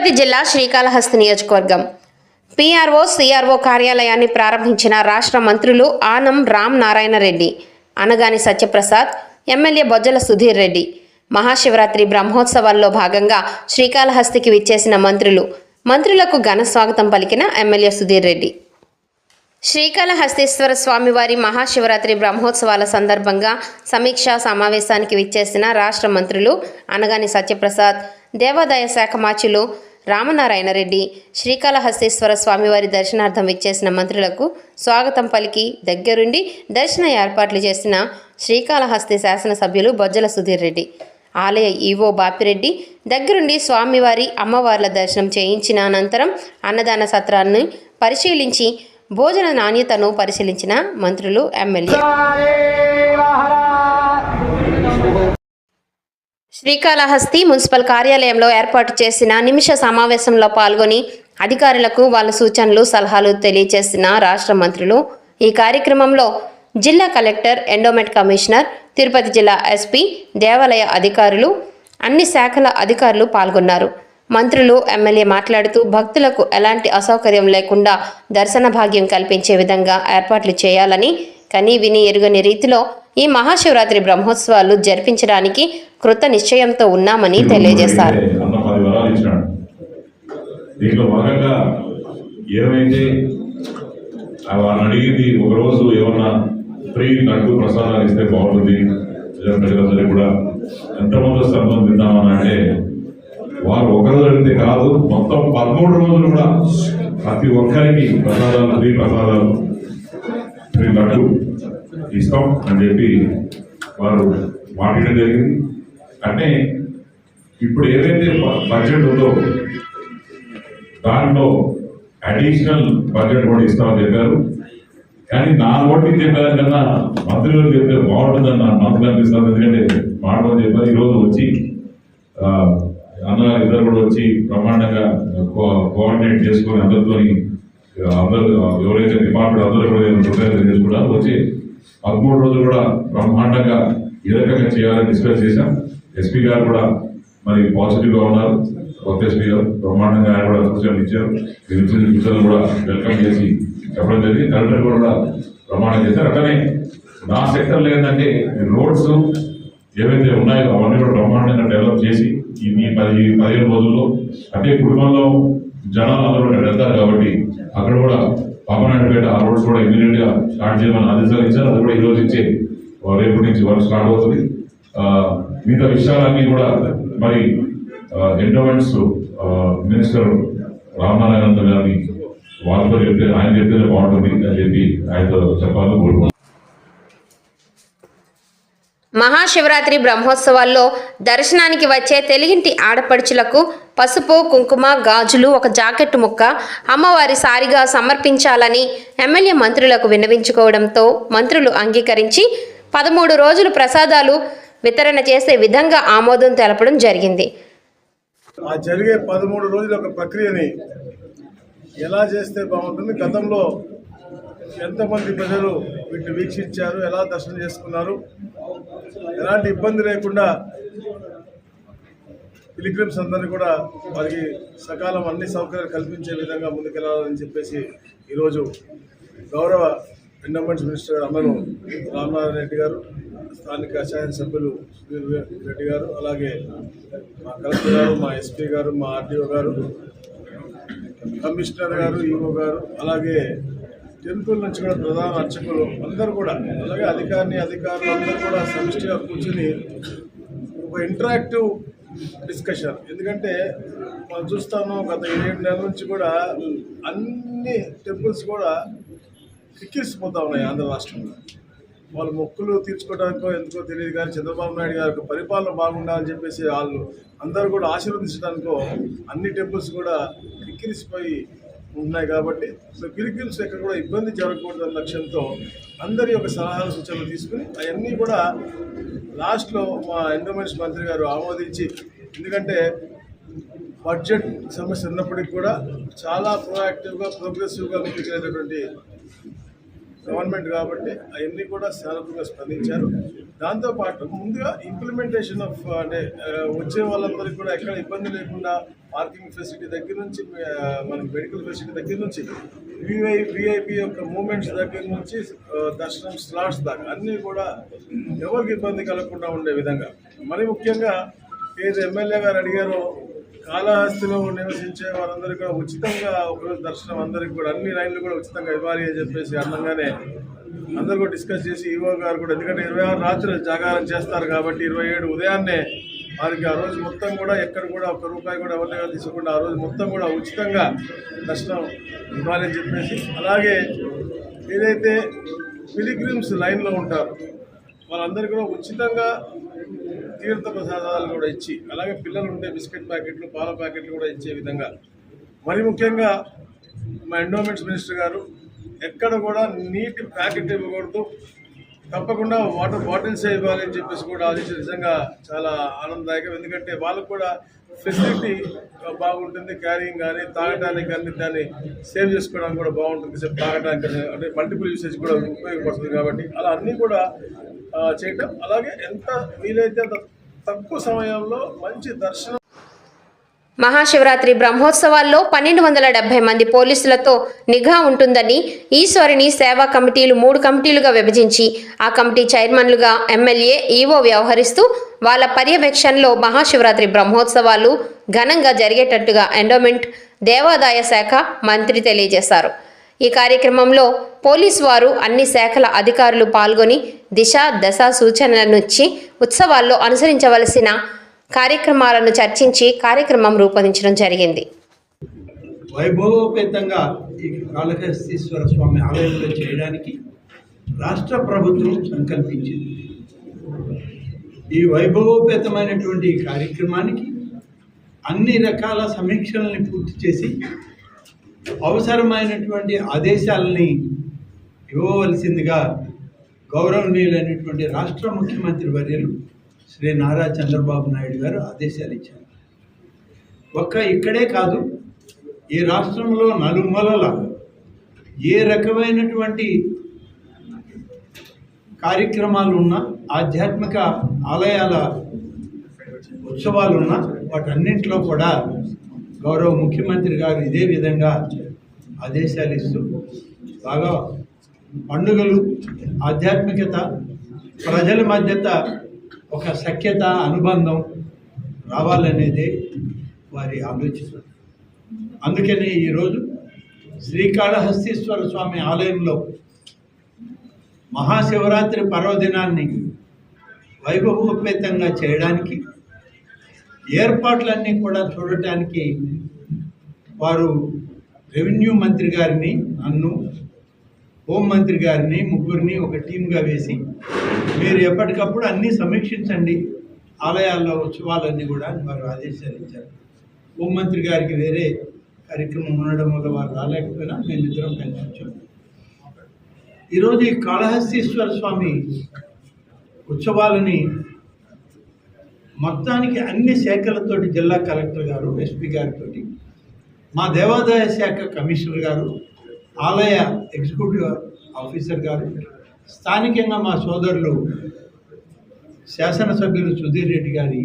తిరుపతి జిల్లా శ్రీకాళహస్తి నియోజకవర్గం. PRO CRO కార్యాలయాన్ని ప్రారంభించిన రాష్ట్ర మంత్రులు ఆనం రామ్ నారాయణ రెడ్డి అనగాని సత్యప్రసాద్ ఎమ్మెల్యే బొజ్జల సుధీర్ రెడ్డి మహాశివరాత్రి బ్రహ్మోత్సవాల్లో భాగంగా శ్రీకాళహస్తికి విచ్చేసిన మంత్రులు మంత్రులకు ఘన స్వాగతం పలికిన ఎమ్మెల్యే సుధీర్ రెడ్డి. శ్రీకాళహస్తీశ్వర స్వామివారి మహాశివరాత్రి బ్రహ్మోత్సవాల సందర్భంగా సమీక్షా సమావేశానికి విచ్చేసిన రాష్ట్ర మంత్రులు అనగాని సత్యప్రసాద్ దేవాదాయ శాఖ మాచులు రామనారాయణ రెడ్డి శ్రీకాళహస్తీశ్వర స్వామివారి దర్శనార్థం విచ్చేసిన మంత్రులకు స్వాగతం పలికి దగ్గరుండి దర్శన ఏర్పాట్లు చేసిన శ్రీకాళహస్తి శాసనసభ్యులు బొజ్జల సుధీర్ రెడ్డి. ఆలయ ఈవో బాపిరెడ్డి దగ్గరుండి స్వామివారి అమ్మవార్ల దర్శనం చేయించిన అనంతరం అన్నదాన సత్రాన్ని పరిశీలించి భోజన నాణ్యతను పరిశీలించిన మంత్రులు ఎమ్మెల్యే. శ్రీకాళహస్తి మున్సిపల్ కార్యాలయంలో ఏర్పాటు చేసిన నిమిష సమావేశంలో పాల్గొని అధికారులకు వాళ్ళ సూచనలు సలహాలు తెలియజేసిన రాష్ట్ర మంత్రులు. ఈ కార్యక్రమంలో జిల్లా కలెక్టర్ ఎండోమెంట్ కమిషనర్ తిరుపతి జిల్లా ఎస్పీ దేవాలయ అధికారులు అన్ని శాఖల అధికారులు పాల్గొన్నారు. మంత్రులు ఎమ్మెల్యే మాట్లాడుతూ భక్తులకు ఎలాంటి అసౌకర్యం లేకుండా దర్శన భాగ్యం కల్పించే విధంగా ఏర్పాట్లు చేయాలని కని విని ఎరుగని రీతిలో ఈ మహాశివరాత్రి బ్రహ్మోత్సవాలు జరిపించడానికి కృత నిశ్చయంతో ఉన్నామని తెలియజేశారు. దీంట్లో భాగంగా ఏమైతే ఆ వాళ్ళని అడిగింది ఒక రోజు ఏమన్నా ఫ్రీ నడ్డు ప్రసాదాలు ఇస్తే బాగుంటుంది. ప్రజల- ప్రజలందరికీ కూడా ఎంతమంది వస్తారు అంతమంది తిందామని అంటే వారు ఒక రోజు అడిగితే కాదు మొత్తం పదమూడు రోజులు కూడా ప్రతి ఒక్కరికి ప్రసాదాలు ఫ్రీ ప్రసాదాలు ఫ్రీ లడ్డు ఇస్తాం అని చెప్పి వారు మాట్లాడడం జరిగింది. అంటే ఇప్పుడు ఏదైతే బడ్జెట్ ఉందో దాంట్లో అడిషనల్ బడ్జెట్ కూడా ఇస్తామని చెప్పారు. కానీ నా ఓటు చెప్పారు కన్నా మంత్రులు చెప్తే బాగుంటుందని నా మంత్రులు అనిపిస్తుంది ఎందుకంటే మాటలు చెప్పారు. ఈరోజు వచ్చి అన్న ఇద్దరు కూడా వచ్చి బ్రహ్మాండంగా కో- కోఆర్డినేట్ చేసుకొని అందరితో అందరూ ఎవరైతే డిపార్ట్మెంట్ అందరూ కూడా ప్రిపేర్ చేసుకున్నారు వచ్చి పదమూడు రోజులు కూడా బ్రహ్మాండంగా ఏ రకంగా చేయాలని డిస్కస్ చేశాం. ఎస్పీ గారు కూడా మరి పాజిటివ్గా ఉన్నారు. కొత్త ఎస్పీ గారు బ్రహ్మాండంగా ఆయన కూడా సూచనలు ఇచ్చారు. సూచనలు కూడా వెల్కమ్ చేసి చెప్పడం జరిగింది. కలెక్టర్ కూడా ప్రమాణం చేశారు. అట్లనే నా సెక్టర్లో ఏంటంటే రోడ్స్ ఏవైతే ఉన్నాయో అవన్నీ కూడా బ్రహ్మాండంగా డెవలప్ చేసి ఈ పది పదిహేను రోజుల్లో అంటే కుటుంబంలో జనాలు అందరూ కూడా వెళ్తారు కాబట్టి అక్కడ కూడా పాపనాయుడుపేట ఆ రోడ్స్ కూడా ఇమీడియట్గా స్టార్ట్ చేయమని ఆదేశాలు ఇచ్చారు. అది కూడా ఈ రోజు ఇచ్చే రేపటి నుంచి వర్క్ స్టార్ట్ అవుతుంది. మిగతా విషయాలన్నీ కూడా మరి ఎండోమెంట్స్ మినిస్టర్ రామనారాయణ గారిని వాళ్ళతో చెప్తే ఆయన చెప్తేనే బాగుంటుంది అని చెప్పి ఆయనతో చెప్పాలని కోరుకుంటున్నాను. మహాశివరాత్రి బ్రహ్మోత్సవాల్లో దర్శనానికి వచ్చే తెలుగింటి ఆడపడుచులకు పసుపు కుంకుమ గాజులు ఒక జాకెట్ ముక్క అమ్మవారి సారిగా సమర్పించాలని ఎమ్మెల్యే మంత్రులకు విన్నవించుకోవడంతో మంత్రులు అంగీకరించి పదమూడు రోజులు ప్రసాదాలు వితరణ చేసే విధంగా ఆమోదం తెలపడం జరిగింది. ఆ జరిగే పదమూడు రోజుల ఒక ప్రక్రియని ఎలా చేస్తే బాగుంటుంది? గతంలో ఎంతమంది ప్రజలు వీటిని వీక్షించారు ఎలా దర్శనం చేసుకున్నారు ఎలాంటి ఇబ్బంది లేకుండా పిలిగ్రిమ్స్ అందరినీ కూడా వారికి సకాలం అన్ని సౌకర్యాలు కల్పించే విధంగా ముందుకెళ్ళాలని చెప్పేసి ఈరోజు గౌరవ ఎండోమెంట్స్ మినిస్టర్ గారు అమ్మను రామనారాయణ రెడ్డి గారు స్థానిక శాసనసభ్యులు సుధీర్ రెడ్డి గారు అలాగే మా కలెక్టర్ గారు మా ఎస్పీ గారు మా ఆర్డీఓ గారు కమిషనర్ గారు ఈఓ గారు అలాగే టెంపుల్ నుంచి కూడా ప్రధాన అర్చకులు అందరూ కూడా అలాగే అధికారిని అధికారులు అందరూ కూడా సమిష్టిగా కూర్చుని ఒక ఇంటరాక్టివ్ డిస్కషన్ ఎందుకంటే మనం చూస్తాము గత ఏడు నెలల నుంచి కూడా అన్ని టెంపుల్స్ కూడా కిక్కిరిసిపోతా ఉన్నాయి ఆంధ్ర రాష్ట్రంలో. వాళ్ళ మొక్కులు తీర్చుకోవడానికో ఎందుకో తెలియదు కానీ చంద్రబాబు నాయుడు గారికి పరిపాలన బాగుండాలని చెప్పేసి వాళ్ళు అందరూ కూడా ఆశీర్వదించడానికో అన్ని టెంపుల్స్ కూడా కిక్కిరిసిపోయి ఉన్నాయి కాబట్టి సో పిలిపిల్స్ ఎక్కడ కూడా ఇబ్బంది జరగకూడదన్న లక్ష్యంతో అందరి యొక్క సలహాలు సూచనలు తీసుకుని అవన్నీ కూడా లాస్ట్లో మా ఎండోమెంట్స్ మంత్రి గారు ఆమోదించి ఎందుకంటే బడ్జెట్ సమస్య ఉన్నప్పటికీ కూడా చాలా ప్రోయాక్టివ్గా ప్రోగ్రెసివ్గా ముందుకెళ్ళేటటువంటి గవర్నమెంట్ కాబట్టి అవన్నీ కూడా సానుకూలంగా స్పందించారు. దాంతోపాటు ముందుగా ఇంప్లిమెంటేషన్ ఆఫ్ అంటే వచ్చే వాళ్ళందరికీ కూడా ఎక్కడ ఇబ్బంది లేకుండా పార్కింగ్ ఫెసిలిటీ దగ్గర నుంచి మన మనకి మెడికల్ ఫెసిలిటీ దగ్గర నుంచి విఐ విఐపి యొక్క మూమెంట్స్ దగ్గర నుంచి దర్శనం స్లాట్స్ దాకా అన్నీ కూడా ఎవరికి ఇబ్బంది కలగకుండా ఉండే విధంగా. మరి ముఖ్యంగా ఏది ఎమ్మెల్యే గారు అడిగారో కాళహస్తిలో నివసించే వారందరికీ కూడా ఉచితంగా ఒకరోజు దర్శనం అందరికి కూడా అన్ని లైన్లు కూడా ఉచితంగా ఇవ్వాలి అని చెప్పేసి అందంగానే అందరూ కూడా డిస్కస్ చేసి ఈవో గారు కూడా ఎందుకంటే ఇరవై ఆరు రాత్రి జాగారం చేస్తారు కాబట్టి ఇరవై ఏడు ఉదయాన్నే వారికి ఆ రోజు మొత్తం కూడా ఎక్కడ కూడా ఒక్క రూపాయి కూడా ఎవరి దగ్గర తీసుకోకుండా ఆ రోజు మొత్తం కూడా ఉచితంగా దర్శనం ఇవ్వాలని చెప్పేసి అలాగే ఏదైతే పిలిగ్రిమ్స్ లైన్లో ఉంటారు వాళ్ళందరికీ కూడా ఉచితంగా తీర్థ ప్రసాదాలు కూడా ఇచ్చి అలాగే పిల్లలు ఉంటే బిస్కెట్ ప్యాకెట్లు పాల ప్యాకెట్లు కూడా ఇచ్చే విధంగా. మరి ముఖ్యంగా మా ఎండోమెంట్స్ మినిస్టర్ గారు ఎక్కడ కూడా నీటి ప్యాకెట్ ఇవ్వకూడదు. తప్పకుండా వాటర్ బాటిల్స్ ఇవ్వాలి అని చెప్పేసి కూడా ఆలోచన నిజంగా చాలా ఆనందదాయకం. ఎందుకంటే వాళ్ళకు కూడా ఫెసిలిటీ బాగుంటుంది. క్యారింగ్ కానీ తాగడానికి కానీ దాన్ని సేవ్ చేసుకోవడానికి కూడా బాగుంటుంది. సేపు తాగడానికి కానీ అంటే మల్టిపుల్ యూసేజ్ కూడా ఉపయోగపడుతుంది కాబట్టి అలా అన్నీ కూడా చేయటం. అలాగే ఎంత వీలైతే అంత తక్కువ సమయంలో మంచి దర్శనం మహాశివరాత్రి బ్రహ్మోత్సవాల్లో పన్నెండు వందల డెబ్బై మంది పోలీసులతో నిఘా ఉంటుందని ఈశ్వరిని సేవా కమిటీలు మూడు కమిటీలుగా విభజించి ఆ కమిటీ చైర్మన్లుగా ఎమ్మెల్యే ఈవో వ్యవహరిస్తూ వాళ్ళ పర్యవేక్షణలో మహాశివరాత్రి బ్రహ్మోత్సవాలు ఘనంగా జరిగేటట్టుగా ఎండోమెంట్ దేవాదాయ శాఖ మంత్రి తెలియజేశారు. ఈ కార్యక్రమంలో పోలీసు వారు అన్ని శాఖల అధికారులు పాల్గొని దిశ దశ సూచనలనిచ్చి ఉత్సవాల్లో అనుసరించవలసిన కార్యక్రమాలను చర్చించి కార్యక్రమం రూపొందించడం జరిగింది. వైభవోపేతంగా ఈ కాళహస్తీశ్వర స్వామి ఆలయంలో చేయడానికి రాష్ట్ర ప్రభుత్వం సంకల్పించింది. ఈ వైభవోపేతమైనటువంటి ఈ కార్యక్రమానికి అన్ని రకాల సమీక్షల్ని పూర్తి చేసి అవసరమైనటువంటి ఆదేశాలని ఇవ్వవలసిందిగా గౌరవనీయులైనటువంటి రాష్ట్ర ముఖ్యమంత్రి వర్యులు శ్రీ నారా చంద్రబాబు నాయుడు గారు ఆదేశాలు ఇచ్చారు. ఒక్క ఇక్కడే కాదు ఈ రాష్ట్రంలో నలుమూలల ఏ రకమైనటువంటి కార్యక్రమాలు ఉన్నా ఆధ్యాత్మిక ఆలయాల ఉత్సవాలు ఉన్నా వాటన్నింటిలో కూడా గౌరవ ముఖ్యమంత్రి గారు ఇదే విధంగా ఆదేశాలు ఇస్తూ బాగా పండుగలు ఆధ్యాత్మికత ప్రజల మధ్యత ఒక సఖ్యత అనుబంధం రావాలనేదే వారి ఆలోచన. అందుకని ఈరోజు శ్రీకాళహస్తీశ్వర స్వామి ఆలయంలో మహాశివరాత్రి పర్వదినాన్ని వైభవోపేతంగా చేయడానికి ఏర్పాట్లన్నీ కూడా చూడటానికి వారు రెవెన్యూ మంత్రి గారిని నన్ను హోంమంత్రి గారిని ముగ్గురిని ఒక టీమ్గా వేసి మీరు ఎప్పటికప్పుడు అన్నీ సమీక్షించండి. ఆలయాల్లో ఉత్సవాలన్నీ కూడా వారు ఆదేశాలు హోంమంత్రి గారికి వేరే కార్యక్రమం ఉండడం వల్ల వారు రాలేకపోయినా మేమిద్దరం కలిసి వచ్చాం. ఈరోజు ఈ కాళహస్తీశ్వర స్వామి ఉత్సవాలని మొత్తానికి అన్ని శాఖలతోటి జిల్లా కలెక్టర్ గారు ఎస్పీ గారితో మా దేవాదాయ శాఖ కమిషనర్ గారు ఆలయ ఎగ్జిక్యూటివ్ ఆఫీసర్ గారు స్థానికంగా మా సోదరులు శాసనసభ్యులు సుధీర్ రెడ్డి గారి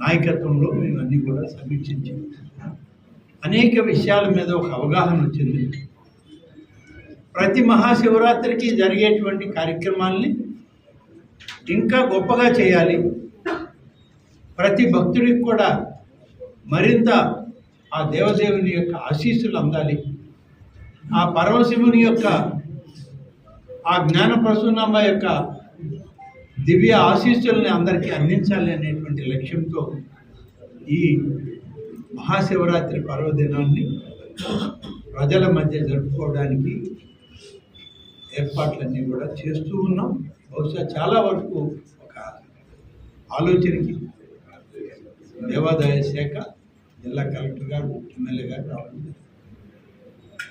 నాయకత్వంలో మేము అన్నీ కూడా సమీక్షించి అనేక విషయాల మీద ఒక అవగాహన వచ్చింది. ప్రతి మహాశివరాత్రికి జరిగేటువంటి కార్యక్రమాల్ని ఇంకా గొప్పగా చేయాలి. ప్రతి భక్తుడికి కూడా మరింత ఆ దేవదేవుని యొక్క ఆశీస్సులు అందాలి. ఆ పరమశివుని యొక్క ఆ జ్ఞాన ప్రసూనమ్మ యొక్క దివ్య ఆశీస్సుల్ని అందరికీ అందించాలి అనేటువంటి లక్ష్యంతో ఈ మహాశివరాత్రి పర్వదినాన్ని ప్రజల మధ్య జరుపుకోవడానికి ఏర్పాట్లన్నీ కూడా చేస్తూ ఉన్నాం బహుశా చాలా వరకు ఒక ఆలోచనకి దేవాదాయ శాఖ జిల్లా కలెక్టర్ గారు ఎమ్మెల్యే గారు రావడం జరిగింది.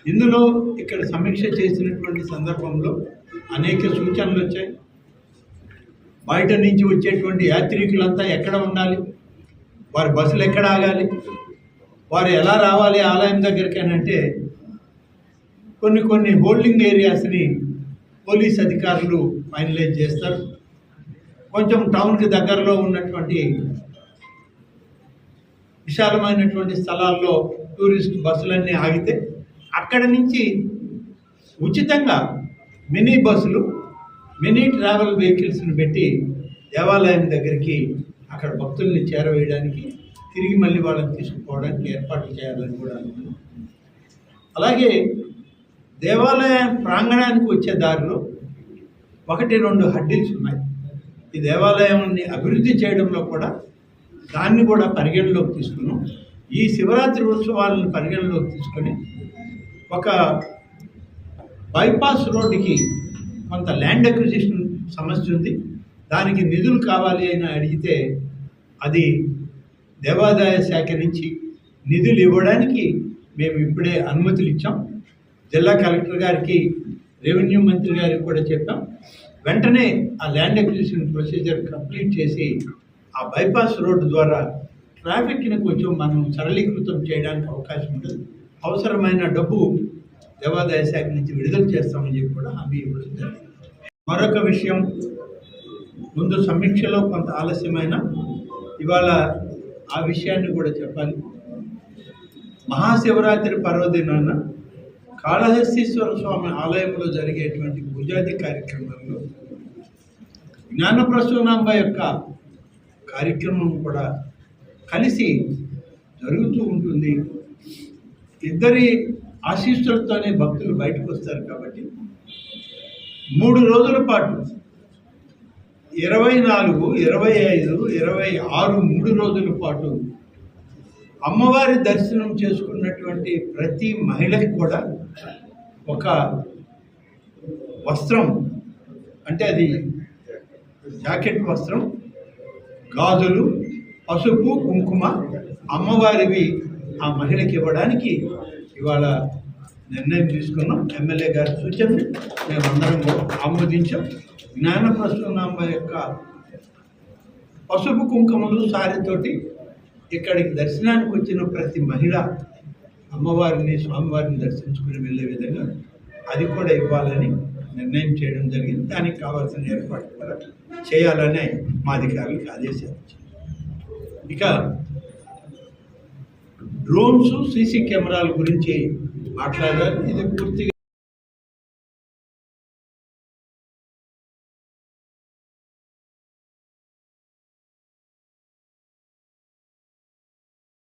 ఇందులో ఇక్కడ సమీక్ష చేసినటువంటి సందర్భంలో అనేక సూచనలు వచ్చాయి. బయట నుంచి వచ్చేటువంటి యాత్రికులంతా ఎక్కడ ఉండాలి? వారి బస్సులు ఎక్కడ ఆగాలి? వారు ఎలా రావాలి ఆలయం దగ్గరికి అని అంటే కొన్ని కొన్ని హోల్డింగ్ ఏరియాస్ని పోలీస్ అధికారులు ఫైనలైజ్ చేస్తారు. కొంచెం టౌన్కి దగ్గరలో ఉన్నటువంటి విశాలమైనటువంటి స్థలాల్లో టూరిస్ట్ బస్సులన్నీ ఆగితే అక్కడి నుంచి ఉచితంగా మినీ బస్సులు మినీ ట్రావెల్ వెహికల్స్ని పెట్టి దేవాలయం దగ్గరికి అక్కడ భక్తుల్ని చేరవేయడానికి తిరిగి మళ్ళీ వాళ్ళని తీసుకుపోవడానికి ఏర్పాట్లు చేయాలని కూడా అనుకున్నాం అలాగే దేవాలయ ప్రాంగణానికి వచ్చే దారిలో ఒకటి రెండు హడ్డీల్స్ ఉన్నాయి. ఈ దేవాలయాన్ని అభివృద్ధి చేయడంలో కూడా దాన్ని కూడా పరిగణలోకి తీసుకున్నాం. ఈ శివరాత్రి ఉత్సవాలను పరిగణలోకి తీసుకొని ఒక బైపాస్ రోడ్డుకి కొంత ల్యాండ్ అక్విజిషన్ సమస్య ఉంది. దానికి నిధులు కావాలి అని అడిగితే అది దేవాదాయ శాఖ నుంచి నిధులు ఇవ్వడానికి మేము ఇప్పుడే అనుమతులు ఇచ్చాం. జిల్లా కలెక్టర్ గారికి రెవెన్యూ మంత్రి గారికి కూడా చెప్పాం. వెంటనే ఆ ల్యాండ్ అక్విజిషన్ ప్రొసీజర్ కంప్లీట్ చేసి ఆ బైపాస్ రోడ్డు ద్వారా ట్రాఫిక్ని కొంచెం మనం సరళీకృతం చేయడానికి అవకాశం ఉంటుంది అవసరమైన డబ్బు దేవాదాయ శాఖ నుంచి విడుదల చేస్తామని చెప్పి కూడా హామీ ఇవ్వడం జరిగింది. మరొక విషయం ముందు సమీక్షలో కొంత ఆలస్యమైన ఇవాళ ఆ విషయాన్ని కూడా చెప్పాలి. మహాశివరాత్రి పర్వదినాన కాళహస్తీశ్వర స్వామి ఆలయంలో జరిగేటువంటి పూజాది కార్యక్రమంలో జ్ఞానప్రసూనాంబ యొక్క కార్యక్రమం కూడా కలిసి జరుగుతూ ఉంటుంది. ఇద్దరి ఆశీస్సులతోనే భక్తులు బయటకు వస్తారు కాబట్టి మూడు రోజుల పాటు ఇరవై నాలుగు ఇరవై ఐదు ఇరవై ఆరు మూడు రోజుల పాటు అమ్మవారి దర్శనం చేసుకున్నటువంటి ప్రతి మహిళకి కూడా ఒక వస్త్రం అంటే అది జాకెట్ వస్త్రం గాజులు పసుపు కుంకుమ అమ్మవారివి ఆ మహిళకి ఇవ్వడానికి ఇవాళ నిర్ణయం తీసుకున్నాం. ఎమ్మెల్యే గారి సూచన మేమందరం ఆమోదించాం. జ్ఞాన ప్రసూనాంబ యొక్క పసుపు కుంకుమలు సారితోటి ఇక్కడికి దర్శనానికి వచ్చిన ప్రతి మహిళ అమ్మవారిని స్వామివారిని దర్శించుకుని వెళ్ళే విధంగా అది కూడా ఇవ్వాలని నిర్ణయం చేయడం జరిగింది. దానికి కావాల్సిన ఏర్పాట్లు కూడా చేయాలని మా అధికారులకు ఆదేశాలు ఇక డ్రోన్స్ సీసీ కెమెరాల గురించి మాట్లాడారు. ఇది పూర్తిగా